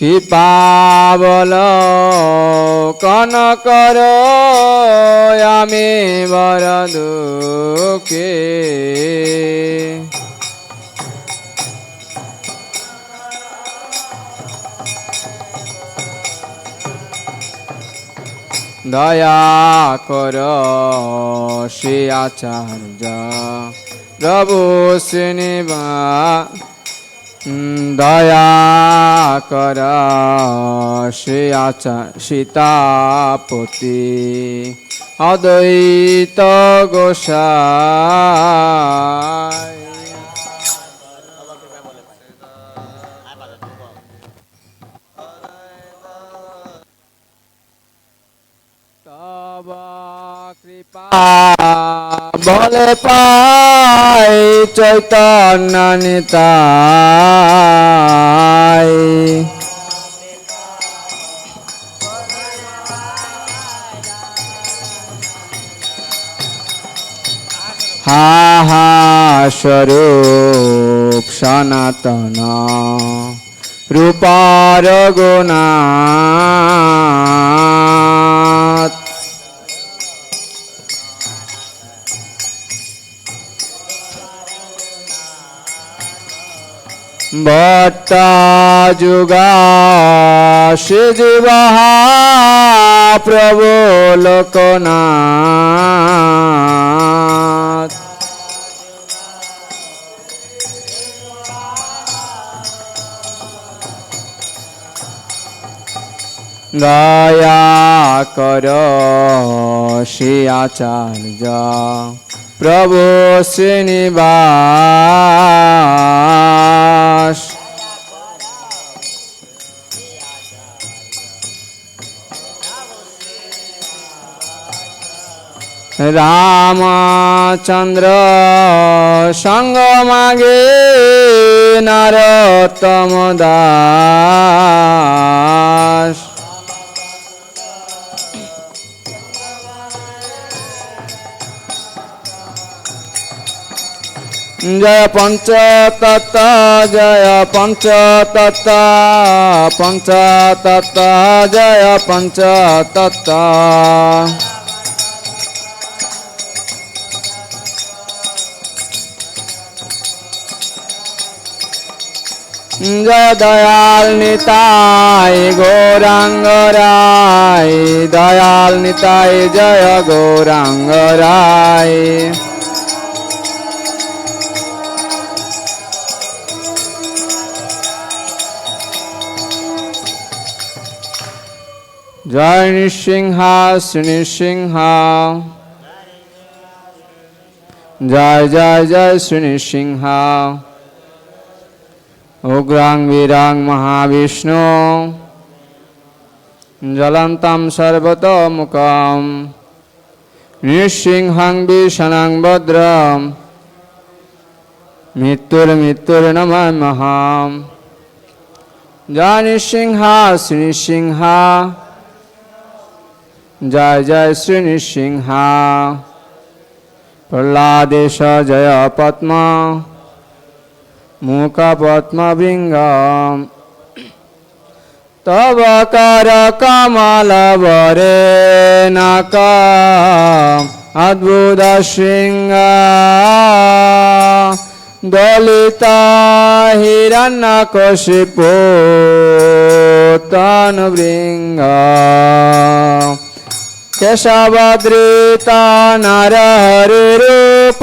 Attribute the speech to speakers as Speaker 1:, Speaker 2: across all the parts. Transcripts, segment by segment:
Speaker 1: কৃপা বল কন কর আমি বর দুঃখে। দয়া কর শ্রী আচার্য প্রভু শ্রীনিবা দয়া কর শ্রী আচার সীতাপতি। অদ্বৈত গোসাই। বলে পাই চৈতন্য নিতাই হা হা স্বরূপ সনাতন রূপার গুণাত ভট্টা যুগা শিজবাহা প্রভু লোকনাথ দয়া কর আচার্য প্রভু শ্রীনিবাস। রামচন্দ্র সঙ্গ মাগে নরোত্তম দাস। জয় পঞ্চ তত্ত জয় পঞ্চ তত্ত পঞ্চ তত্ত জয় পঞ্চ দয়াল নিতাই গৌরাঙ্গ রায় দয়াল নিতাই জয় গৌরাঙ্গ রায় জয় নৃসিংহা, শ্রী নৃসিংহা। জয় জয় জয়, শ্রী নৃসিংহা। উগ্রাং বীরাং মহাবিষ্ণু। জ্বলন্তাম সর্বতোমুখম। নৃসিংহং বিষণং ভদ্রম। মৃত্যুর্মৃত্যুর্নমহম জয় নৃসিংহা, শ্রী নৃসিংহা। জয় জয়, শ্রী নৃসিংহা। প্রহ্লাদেশ, জয় পদ্ম। মুখ পদ্মবৃঙ্গম তব কর কমল বরে নাক অদ্ভুত শৃঙ্গ দলিত হিরণ্য কশিপু তনু বৃঙ্গ কেশবদ্রিত নর হরি রূপ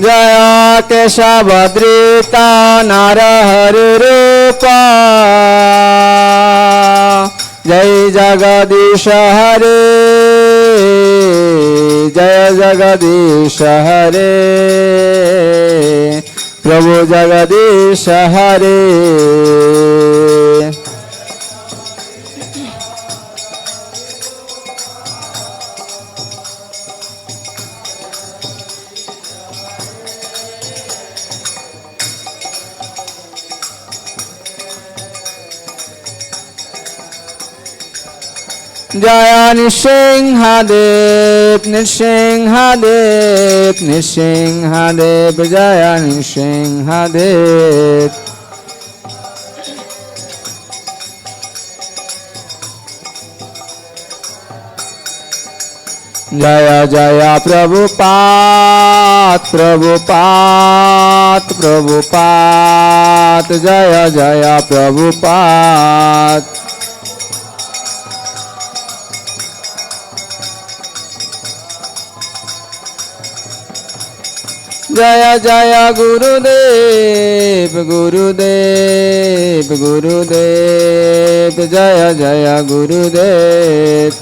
Speaker 1: जय केशवद्रिता नरहरिरूप जय जगदीश हरे जय जगदीश हरे प्रभु जगदीश हरे জয় নৃসিংহদেব নৃসিংহদেব নৃসিংহদেব জয় নৃসিংহদেব জয় জয় প্রভুপাত প্রভুপাত প্রভুপাত জয় জয় প্রভুপাত জয় জয় গুরুদেব গুরুদেব গুরুদেব জয় জয় গুরুদেব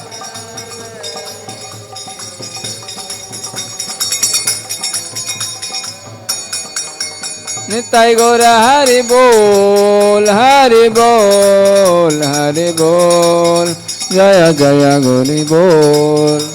Speaker 1: নিতাই গৌর হরি বল হরি বল হরি বল জয় জয় গৌরী বল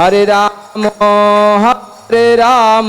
Speaker 1: হরে রাম হরে রাম।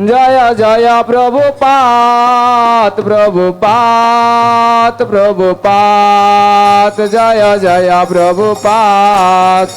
Speaker 1: জয় জয় প্রভুপাত প্রভুপাত প্রভুপাত জয় জয় প্রভুপাত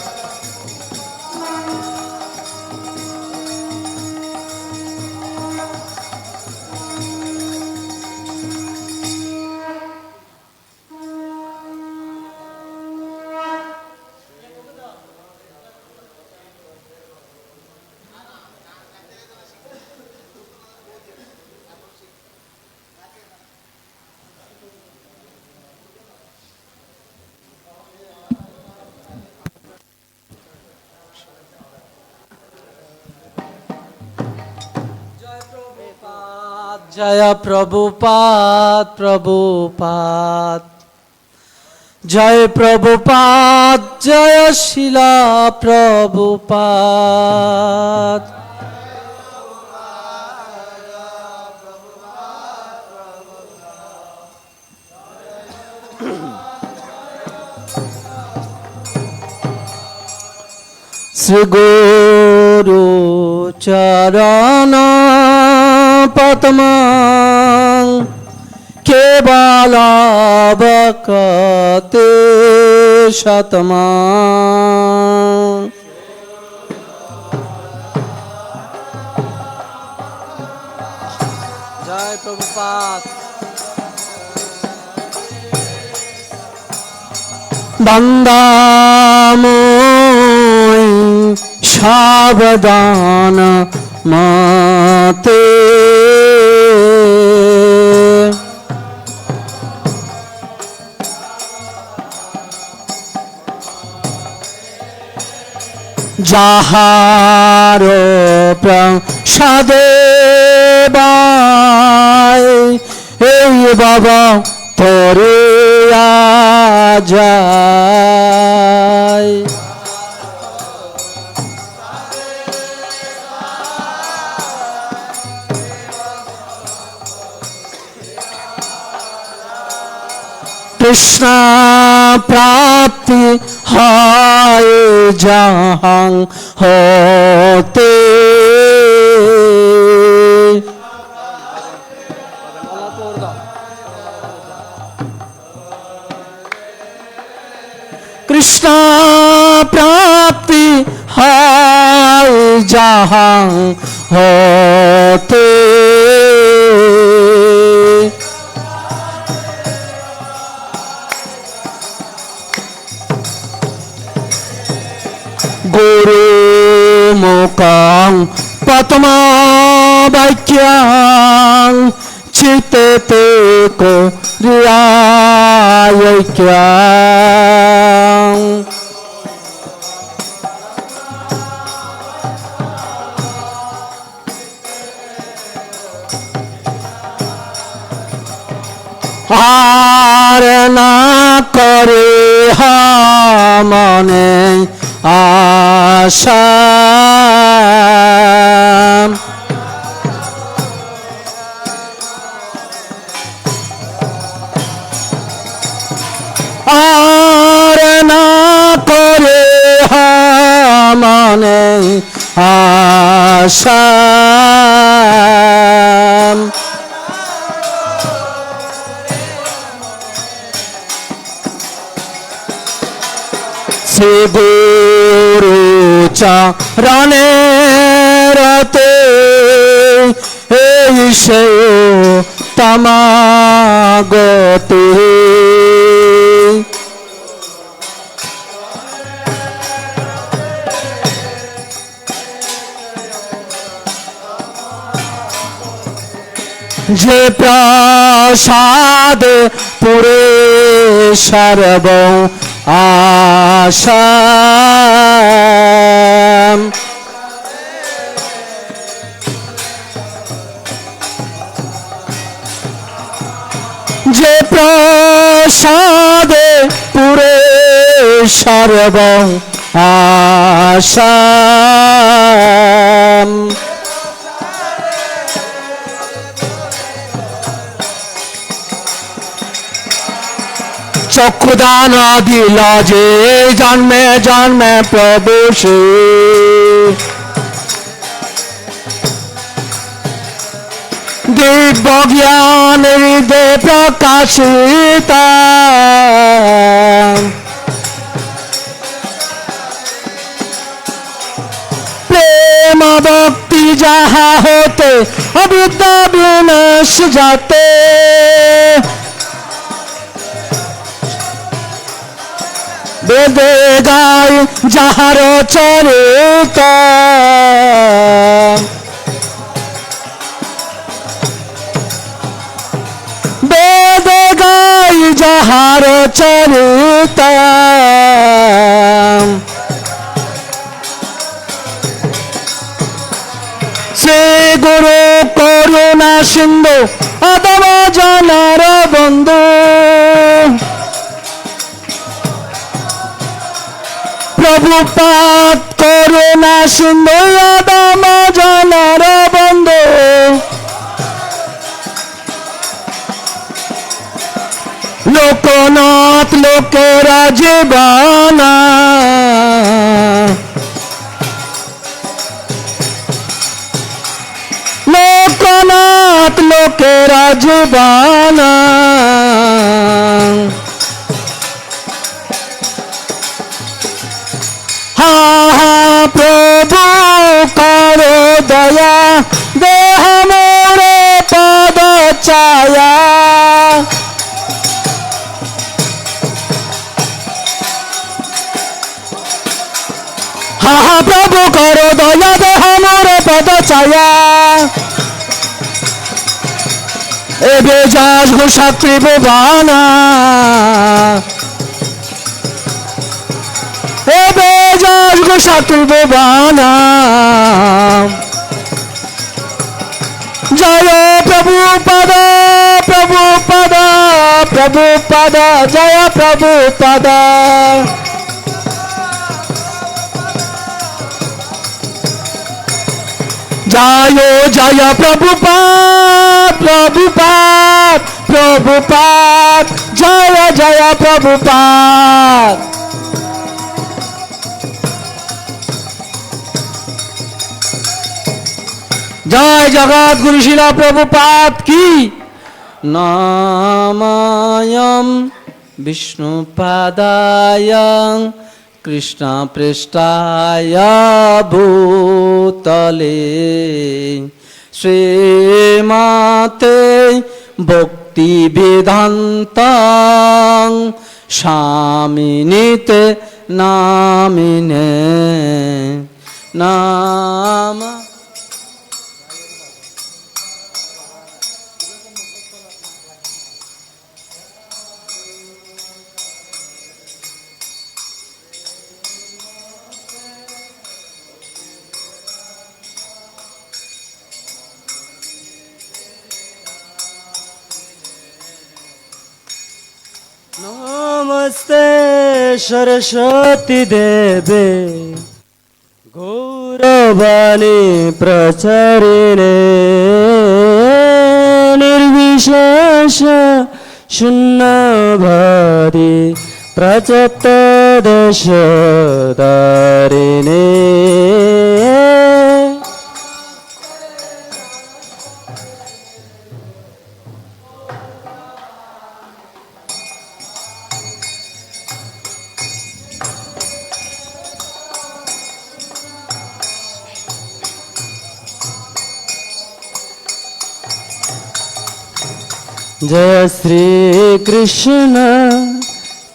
Speaker 2: জয় প্রভুপাদ প্রভুপাদ। জয় প্রভুপাদ জয় শিলা প্রভুপাদ। শ্রী গুরু চরণ পদ্ম কেবলবকতে শতমা জয় প্রভুপাত বন্দাময় সাবধান মাতে যাহার সাদে এই বাবা তরে যায় কৃষ্ণ প্রাপ্তি হয় জাহাং হতে কৃষ্ণ প্রাপ্তি হয় জাহাং হতে বাক্যাং চিতে কো রিয়ায়ক্যাং আর না করে মনে আশা আর না করে মনে আশা সে গুরু চরণে রতে এই সে তমাগতে। যে প্রসাদ পুরে সর্ব আশা যে প্রসাদে পুরে সর্ব আশা চক্ষুদান দিল যে জন্মে জন্মে প্রভু সে। দিব্য জ্ঞান হৃদয় প্রকাশিত। প্রেম ভক্তি যাহা হতে, অবিদ্যা বিনাশ যাতে। বেদে গায় যাহার চরিত। বেদে গায় যাহার চরিত। শ্রী গুরু করুণা সিন্ধু অদম জনার বন্ধু। প্রভুপাত করুণা সিন্ধু অদম জনার বন্ধু। লোকনাথ লোকেরা জীবনা। লোকনাথ লোকেরা জীবনা। করো দয়া দেহ মোরে পদ ছায়া। এবে যাস গো সাত্রী বানা এবে যাস গো সাত্রী বানা জয় প্রভু পদ প্রভু পদ প্রভু পদ, জয় প্রভু পদ। জয় জয় প্রভুপাত প্রভুপাত প্রভুপাত
Speaker 3: জয় জয় প্রভুপাদ জয় জগৎ গুরু শিলা প্রভুপাদ কি নামায়ম বিষ্ণুপাদায় কৃষ্ণ পৃষ্ঠায় ভূতলে শ্রীমাতে ভক্তি বেদান্ত স্বামিনীতে
Speaker 2: সরস্বতী দেবে। গৌরবাণী প্রচারিণে নির্বিশেষ শূন্যভারি প্রচত দশ দারিণে जय श्री कृष्ण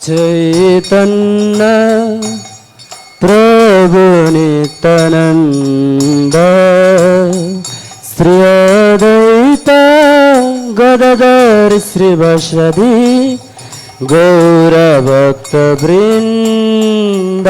Speaker 2: चैतन्य प्रभु नित्यानंद श्री अद्वैत गदधर श्रीवसदि गौरभक्तवृन्द